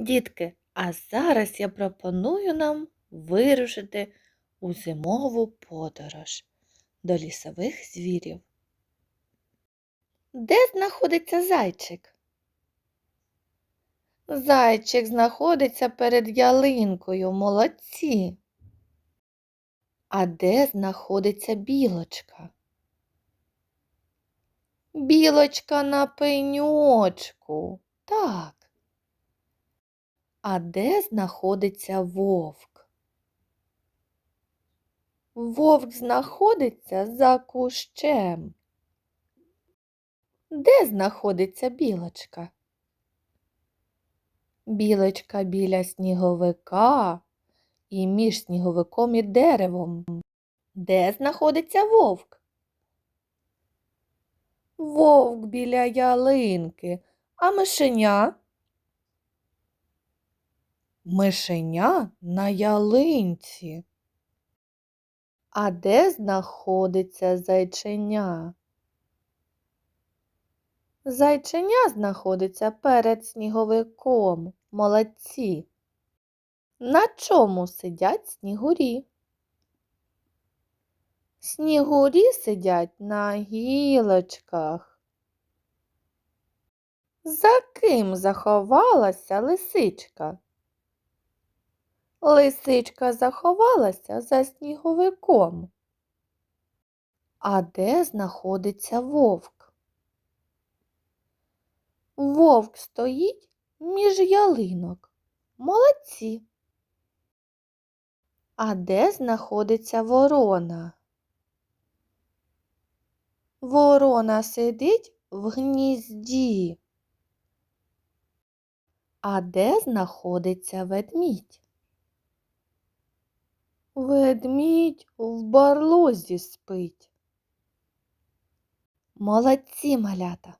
Дітки, а зараз я пропоную нам вирушити у зимову подорож до лісових звірів. Де знаходиться зайчик? Зайчик знаходиться перед ялинкою, молодці. А де знаходиться білочка? Білочка на пеньочку. Так. А де знаходиться вовк? Вовк знаходиться за кущем. Де знаходиться білочка? Білочка біля сніговика і між сніговиком і деревом. Де знаходиться вовк? Вовк біля ялинки, а мишеня? Мишеня на ялинці. А де знаходиться зайченя? Зайченя знаходиться перед сніговиком. Молодці. На чому сидять снігурі? Снігурі сидять на гілочках. За ким заховалася лисичка? Лисичка заховалася за сніговиком. А де знаходиться вовк? Вовк стоїть між ялинок. Молодці. А де знаходиться ворона? Ворона сидить в гнізді. А де знаходиться ведмідь? Ведмідь в барлозі спить. Молодці, малята.